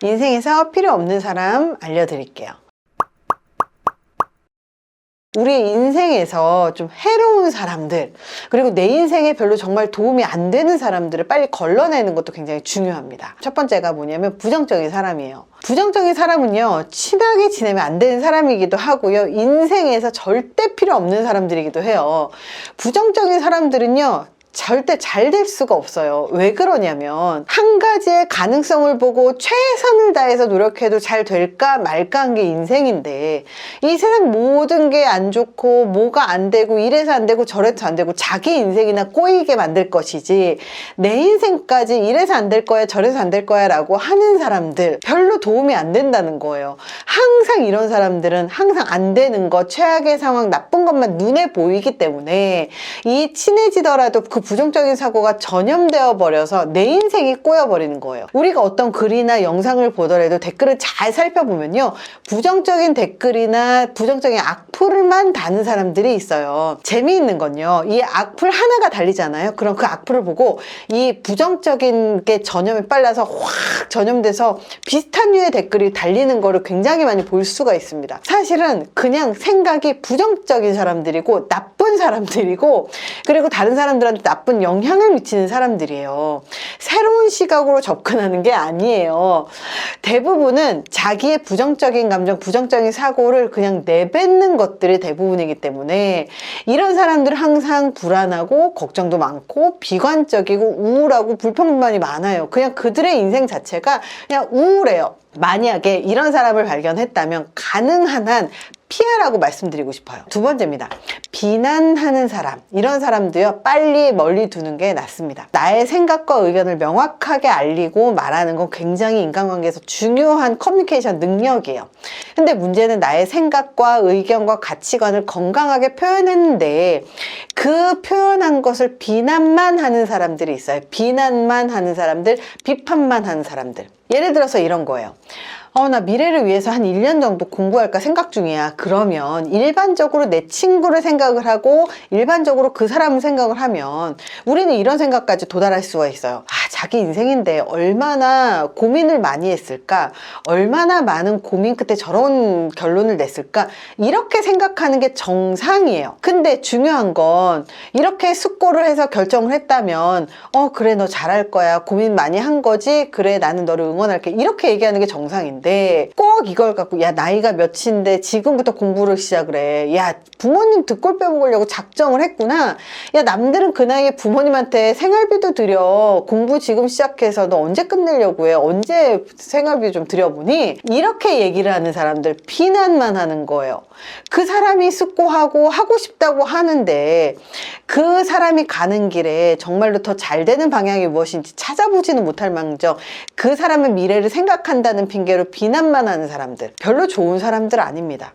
인생에서 필요 없는 사람 알려드릴게요. 우리 인생에서 좀 해로운 사람들, 그리고 내 인생에 별로 정말 도움이 안 되는 사람들을 빨리 걸러내는 것도 굉장히 중요합니다. 첫 번째가 뭐냐면 부정적인 사람이에요. 부정적인 사람은요, 친하게 지내면 안 되는 사람이기도 하고요, 인생에서 절대 필요 없는 사람들이기도 해요. 부정적인 사람들은요, 절대 잘 될 수가 없어요. 왜 그러냐면 한 가지의 가능성을 보고 최선을 다해서 노력해도 잘 될까 말까 한 게 인생인데 이 세상 모든 게 안 좋고 뭐가 안 되고 이래서 안 되고 저래서 안 되고 자기 인생이나 꼬이게 만들 것이지 내 인생까지 이래서 안 될 거야 저래서 안 될 거야 라고 하는 사람들 별로 도움이 안 된다는 거예요. 항상 이런 사람들은 항상 안 되는 것 최악의 상황 나쁜 것만 눈에 보이기 때문에 이 친해지더라도 그 부정적인 사고가 전염되어 버려서 내 인생이 꼬여 버리는 거예요. 우리가 어떤 글이나 영상을 보더라도 댓글을 잘 살펴보면요. 부정적인 댓글이나 부정적인 악플만 다는 사람들이 있어요. 재미있는 건요. 이 악플 하나가 달리잖아요. 그럼 그 악플을 보고 이 부정적인 게 전염에 빨라서 확 전염돼서 비슷한 류의 댓글이 달리는 거를 굉장히 많이 볼 수가 있습니다. 사실은 그냥 생각이 부정적인 사람들이고 나쁜 사람들이고 그리고 다른 사람들한테 나쁜 영향을 미치는 사람들이에요. 새로운 시각으로 접근하는 게 아니에요. 대부분은 자기의 부정적인 감정, 부정적인 사고를 그냥 내뱉는 것들이 대부분이기 때문에 이런 사람들은 항상 불안하고 걱정도 많고 비관적이고 우울하고 불평만이 많아요. 그냥 그들의 인생 자체가 그냥 우울해요. 만약에 이런 사람을 발견했다면 가능한 한 피하라고 말씀드리고 싶어요. 두 번째입니다. 비난하는 사람. 이런 사람도요, 빨리 멀리 두는 게 낫습니다. 나의 생각과 의견을 명확하게 알리고 말하는 건 굉장히 인간관계에서 중요한 커뮤니케이션 능력이에요. 근데 문제는 나의 생각과 의견과 가치관을 건강하게 표현했는데 그 표현한 것을 비난만 하는 사람들이 있어요. 비난만 하는 사람들, 비판만 하는 사람들. 예를 들어서 이런 거예요. 어, 나 미래를 위해서 한 1년 정도 공부할까 생각 중이야. 그러면 일반적으로 내 친구를 생각을 하고 일반적으로 그 사람을 생각을 하면 우리는 이런 생각까지 도달할 수가 있어요. 아, 자기 인생인데 얼마나 고민을 많이 했을까? 얼마나 많은 고민 끝에 저런 결론을 냈을까? 이렇게 생각하는 게 정상이에요. 근데 중요한 건 이렇게 숙고를 해서 결정을 했다면 어, 그래, 너 잘할 거야. 고민 많이 한 거지? 그래, 나는 너를 응원할게. 이렇게 얘기하는 게 정상인데 꼭 이걸 갖고 야, 나이가 몇인데 지금부터 공부를 시작을 해. 야, 부모님 득골 빼먹으려고 작정을 했구나. 야, 남들은 그 나이에 부모님한테 생활비도 드려. 공부 지금 시작해서 너 언제 끝내려고 해? 언제 생활비 좀 드려보니? 이렇게 얘기를 하는 사람들 비난만 하는 거예요. 그 사람이 숙고하고 하고 싶다고 하는데 그 사람이 가는 길에 정말로 더 잘 되는 방향이 무엇인지 찾아보지는 못할 망정 그 사람의 미래를 생각한다는 핑계로 비난만 하는 사람들 별로 좋은 사람들 아닙니다.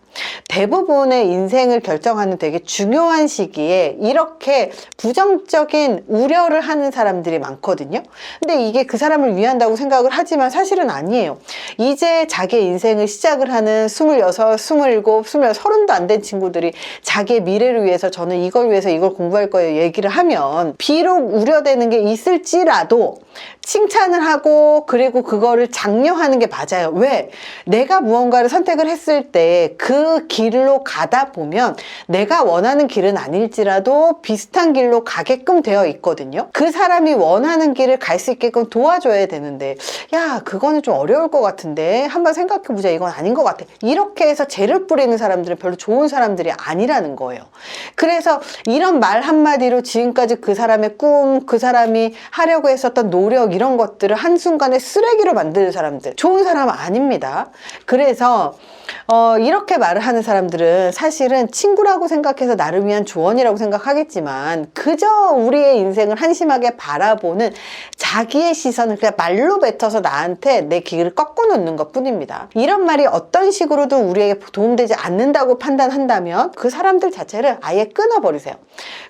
대부분의 인생을 결정하는 되게 중요한 시기에 이렇게 부정적인 우려를 하는 사람들이 많거든요. 근데 이게 그 사람을 위한다고 생각을 하지만 사실은 아니에요. 이제 자기의 인생을 시작을 하는 26, 27, 28, 30도 안 된 친구들이 자기의 미래를 위해서 저는 이걸 위해서 이걸 공부할 거예요 얘기를 하면 비록 우려되는 게 있을지라도 칭찬을 하고 그리고 그거를 장려하는 게 맞아요. 왜? 내가 무언가를 선택을 했을 때 그 길로 가다 보면 내가 원하는 길은 아닐지라도 비슷한 길로 가게끔 되어 있거든요. 그 사람이 원하는 길을 갈 수 있게끔 도와줘야 되는데 야 그거는 좀 어려울 것 같은데 한번 생각해보자 이건 아닌 것 같아. 이렇게 해서 죄를 뿌리는 사람들은 별로 좋은 사람들이 아니라는 거예요. 그래서 이런 말 한마디로 지금까지 그 사람의 꿈, 그 사람이 하려고 했었던 노력 이런 것들을 한순간에 쓰레기로 만드는 사람들 좋은 사람 아 닙니다. 그래서 어, 이렇게 말을 하는 사람들은 사실은 친구라고 생각해서 나를 위한 조언이라고 생각하겠지만 그저 우리의 인생을 한심하게 바라보는 자기의 시선을 그냥 말로 뱉어서 나한테 내 길을 꺾어 놓는 것 뿐입니다. 이런 말이 어떤 식으로도 우리에게 도움되지 않는다고 판단한다면 그 사람들 자체를 아예 끊어버리세요.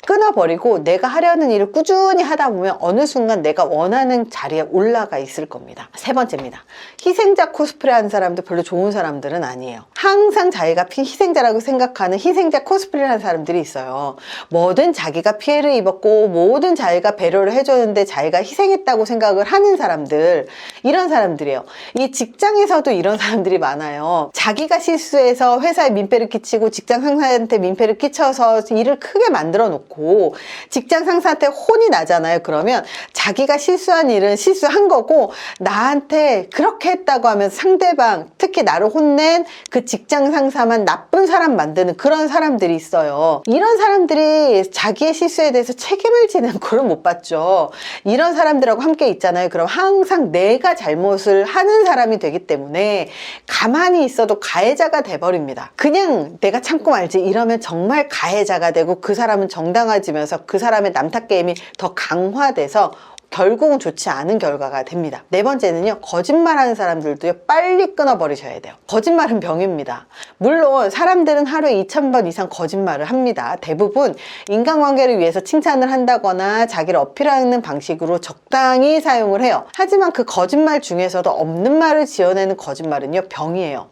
끊어버리고 내가 하려는 일을 꾸준히 하다 보면 어느 순간 내가 원하는 자리에 올라가 있을 겁니다. 세 번째입니다. 희생자 코스 프레 하는 사람도 별로 좋은 사람들은 아니에요. 항상 자기가 피- 희생자라고 생각하는 희생자 코스프레 하는 사람들이 있어요. 뭐든 자기가 피해를 입었고 뭐든 자기가 배려를 해줬는데 자기가 희생했다고 했다고 생각을 하는 사람들 이런 사람들이에요. 이 직장에서도 이런 사람들이 많아요. 자기가 실수해서 회사에 민폐를 끼치고 직장 상사한테 민폐를 끼쳐서 일을 크게 만들어 놓고 직장 상사한테 혼이 나잖아요. 그러면 자기가 실수한 일은 실수한 거고 나한테 그렇게 했다고 하면 상대방 특히 나를 혼낸 그 직장 상사만 나쁜 사람 만드는 그런 사람들이 있어요. 이런 사람들이 자기의 실수에 대해서 책임을 지는 꼴을 못 봤죠. 이런 사람들하고 함께 있잖아요. 그럼 항상 내가 잘못을 하는 사람이 되기 때문에 가만히 있어도 가해자가 돼버립니다. 그냥 내가 참고 말지 이러면 정말 가해자가 되고 그 사람은 정당화지면서 그 사람의 남탓 게임이 더 강화돼서 결국은 좋지 않은 결과가 됩니다. 네 번째는요, 거짓말하는 사람들도요, 빨리 끊어버리셔야 돼요. 거짓말은 병입니다. 물론 사람들은 하루에 2,000번 이상 거짓말을 합니다. 대부분 인간관계를 위해서 칭찬을 한다거나 자기를 어필하는 방식으로 적당히 사용을 해요. 하지만 그 거짓말 중에서도 없는 말을 지어내는 거짓말은요, 병이에요.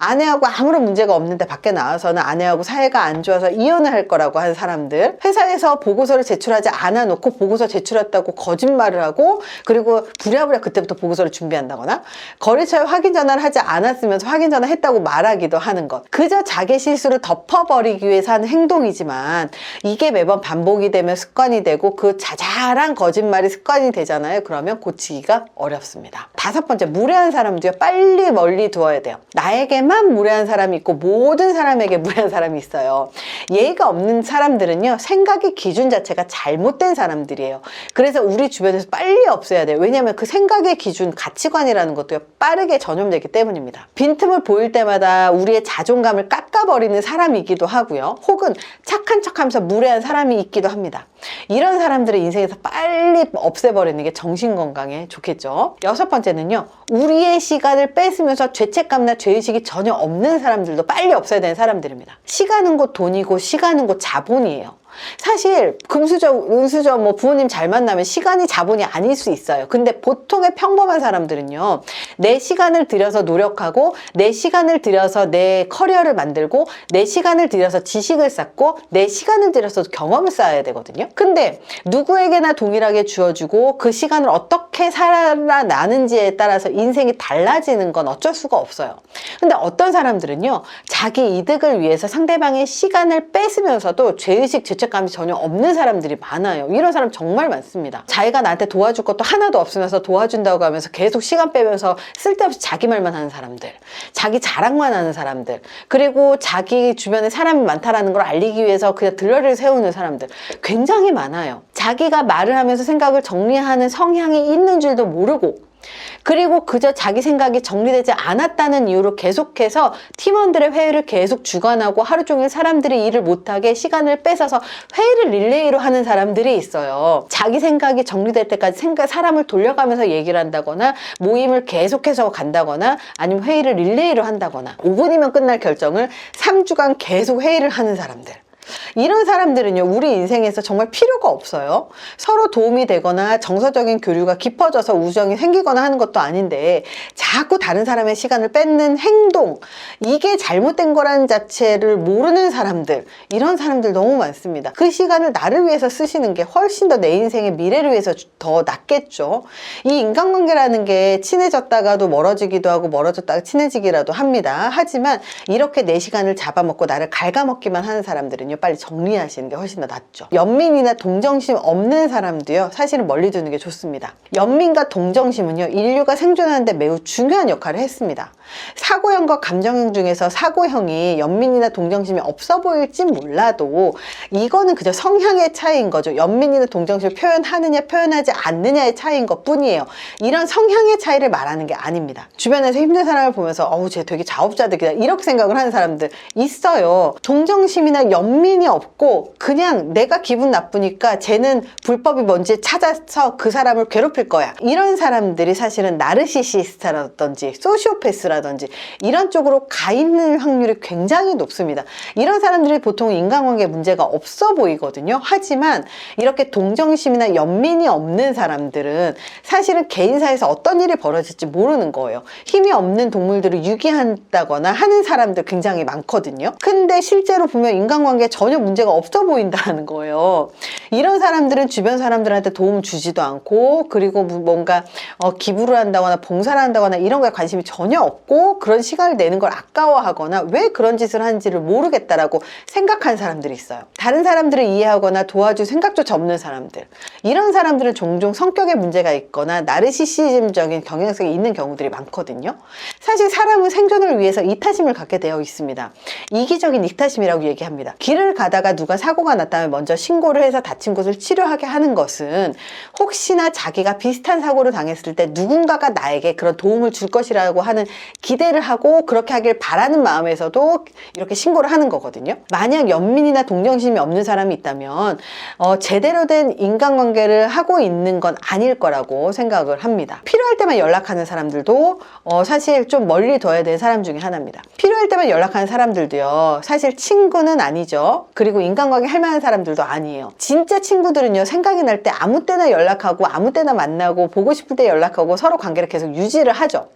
아내하고 아무런 문제가 없는데 밖에 나와서는 아내하고 사이가 안 좋아서 이혼을 할 거라고 하는 사람들 회사에서 보고서를 제출하지 않아 놓고 보고서 제출했다고 거짓말을 하고 그리고 부랴부랴 그때부터 보고서를 준비한다거나 거래처에 확인 전화를 하지 않았으면서 확인 전화 했다고 말하기도 하는 것 그저 자기 실수를 덮어버리기 위해서 하는 행동이지만 이게 매번 반복이 되면 습관이 되고 그 자잘한 거짓말이 습관이 되잖아요 그러면 고치기가 어렵습니다 다섯 번째 무례한 사람도요 빨리 멀리 두어야 돼요 나에게만 무례한 사람이 있고 모든 사람에게 무례한 사람이 있어요. 예의가 없는 사람들은요, 생각의 기준 자체가 잘못된 사람들이에요. 그래서 우리 주변 에서 빨리 없애야 돼요. 왜냐하면 그 생각의 기준, 가치관이라는 것도요, 빠르게 전염되기 때문입니다. 빈틈을 보일 때마다 우리의 자존감을 깎아버리는 사람이기도 하고요. 혹은 착한 척 하면서 무례한 사람이 있기도 합니다. 이런 사람들의 인생에서 빨리 없애버리는 게 정신 건강에 좋겠죠. 여섯 번째는요, 우리의 시간을 뺏으면서 죄책감이나 죄의식이 전혀 없는 사람들도 빨리 없애야 되는 사람들입니다. 시간은 곧 돈이고 시간은 곧 자본이에요. 사실 금수저, 은수저, 뭐 부모님 잘 만나면 시간이 자본이 아닐 수 있어요. 근데 보통의 평범한 사람들은요, 내 시간을 들여서 노력하고, 내 시간을 들여서 내 커리어를 만들고, 내 시간을 들여서 지식을 쌓고, 내 시간을 들여서 경험을 쌓아야 되거든요. 근데 누구에게나 동일하게 주어지고, 그 시간을 어떻게 살아나는지에 따라서 인생이 달라지는 건 어쩔 수가 없어요. 근데 어떤 사람들은요, 자기 이득을 위해서 상대방의 시간을 뺏으면서도 죄의식, 죄책 감이 전혀 없는 사람들이 많아요. 이런 사람 정말 많습니다. 자기가 나한테 도와줄 것도 하나도 없으면서 도와준다고 하면서 계속 시간 빼면서 쓸데없이 자기 말만 하는 사람들, 자기 자랑만 하는 사람들, 그리고 자기 주변에 사람이 많다라는 걸 알리기 위해서 그냥 들러리를 세우는 사람들 굉장히 많아요. 자기가 말을 하면서 생각을 정리하는 성향이 있는 줄도 모르고 그리고 그저 자기 생각이 정리되지 않았다는 이유로 계속해서 팀원들의 회의를 계속 주관하고 하루 종일 사람들이 일을 못하게 시간을 뺏어서 회의를 릴레이로 하는 사람들이 있어요. 자기 생각이 정리될 때까지 생각, 사람을 돌려가면서 얘기를 한다거나 모임을 계속해서 간다거나 아니면 회의를 릴레이로 한다거나 5분이면 끝날 결정을 3주간 계속 회의를 하는 사람들. 이런 사람들은요, 우리 인생에서 정말 필요가 없어요. 서로 도움이 되거나 정서적인 교류가 깊어져서 우정이 생기거나 하는 것도 아닌데, 자꾸 다른 사람의 시간을 뺏는 행동, 이게 잘못된 거라는 자체를 모르는 사람들, 이런 사람들 너무 많습니다. 그 시간을 나를 위해서 쓰시는 게 훨씬 더 내 인생의 미래를 위해서 더 낫겠죠. 이 인간관계라는 게 친해졌다가도 멀어지기도 하고 멀어졌다가 친해지기라도 합니다. 하지만 이렇게 내 시간을 잡아먹고 나를 갉아먹기만 하는 사람들은요, 빨리 정리하시는 게 훨씬 더 낫죠. 연민이나 동정심 없는 사람도요, 사실은 멀리 두는 게 좋습니다. 연민과 동정심은요, 인류가 생존하는데 매우 중요한 역할을 했습니다. 사고형과 감정형 중에서 사고형이 연민이나 동정심이 없어 보일지 몰라도 이거는 그저 성향의 차이인 거죠. 연민이나 동정심을 표현하느냐 표현하지 않느냐의 차이인 것 뿐이에요. 이런 성향의 차이를 말하는 게 아닙니다. 주변에서 힘든 사람을 보면서 어우 쟤 되게 자업자득이다 이렇게 생각을 하는 사람들 있어요. 동정심이나 연민 이 없고 그냥 내가 기분 나쁘니까 쟤는 불법이 뭔지 찾아서 그 사람을 괴롭힐 거야. 이런 사람들이 사실은 나르시시스트라든지 소시오패스라든지 이런 쪽으로 가 있는 확률이 굉장히 높습니다. 이런 사람들이 보통 인간관계 문제가 없어 보이거든요. 하지만 이렇게 동정심이나 연민이 없는 사람들은 사실은 개인사에서 어떤 일이 벌어질지 모르는 거예요. 힘이 없는 동물들을 유기한다거나 하는 사람들 굉장히 많거든요. 근데 실제로 보면 인간관계 전혀 문제가 없어 보인다는 거예요. 이런 사람들은 주변 사람들한테 도움 주지도 않고 그리고 뭐- 뭔가 어, 기부를 한다거나 봉사를 한다거나 이런 거에 관심이 전혀 없고 그런 시간을 내는 걸 아까워하거나 왜 그런 짓을 하는지를 모르겠다라고 생각하는 사람들이 있어요. 다른 사람들을 이해하거나 도와줄 생각조차 없는 사람들. 이런 사람들은 종종 성격에 문제가 있거나 나르시시즘적인 경향성이 있는 경우들이 많거든요. 사실 사람은 생존을 위해서 이타심을 갖게 되어 있습니다. 이기적인 이타심이라고 얘기합니다. 길을 가다가 누가 사고가 났다면 먼저 신고를 해서 다친 곳을 치료하게 하는 것은 혹시나 자기가 비슷한 사고를 당했을 때 누군가가 나에게 그런 도움을 줄 것이라고 하는 기대를 하고 그렇게 하길 바라는 마음에서도 이렇게 신고를 하는 거거든요. 만약 연민이나 동정심이 없는 사람이 있다면 어, 제대로 된 인간관계를 하고 있는 건 아닐 거라고 생각을 합니다. 필요할 때만 연락하는 사람들도 어, 사실 좀 멀리 둬야 될 사람 중에 하나입니다. 필요할 때만 연락하는 사람들도요. 사실 친구는 아니죠. 그리고 인간관계 할 만한 사람들도 아니에요. 진짜 친구들은요. 생각이 날 때 아무 때나 연락하고 아무 때나 만나고 보고 싶을 때 연락하고 서로 관계를 계속 유지를 하죠.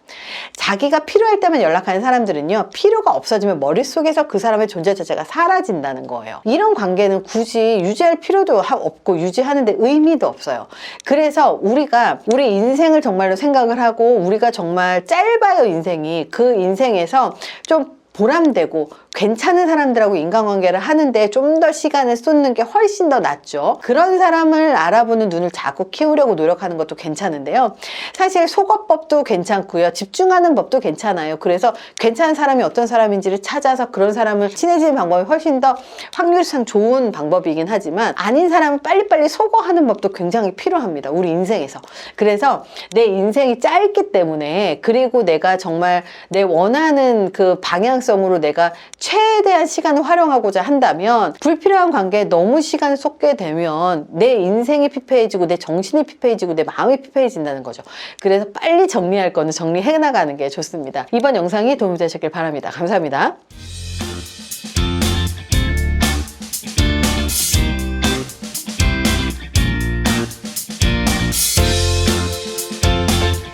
자기가 필요할 때만 연락하는 사람들은요. 필요가 없어지면 머릿속에서 그 사람의 존재 자체가 사라진다는 거예요. 이런 관계는 굳이 유지할 필요도 하- 없고 유지하는데 의미도 없어요. 그래서 우리가 우리 인생을 정말로 생각을 하고 우리가 정말 짧아요 인생이 그 인생에서 좀 보람되고 괜찮은 사람들하고 인간관계를 하는데 좀 더 시간을 쏟는 게 훨씬 더 낫죠. 그런 사람을 알아보는 눈을 자꾸 키우려고 노력하는 것도 괜찮은데요. 사실 속어법도 괜찮고요. 집중하는 법도 괜찮아요. 그래서 괜찮은 사람이 어떤 사람인지를 찾아서 그런 사람을 친해지는 방법이 훨씬 더 확률상 좋은 방법이긴 하지만 아닌 사람은 빨리빨리 속어하는 법도 굉장히 필요합니다. 우리 인생에서. 그래서 내 인생이 짧기 때문에 그리고 내가 정말 내 원하는 그 방향성으로 내가 최대한 시간을 활용하고자 한다면 불필요한 관계에 너무 시간을 쏟게 되면 내 인생이 피폐해지고 내 정신이 피폐해지고 내 마음이 피폐해진다는 거죠. 그래서 빨리 정리할 거는 정리해 나가는 게 좋습니다. 이번 영상이 도움이 되셨길 바랍니다. 감사합니다.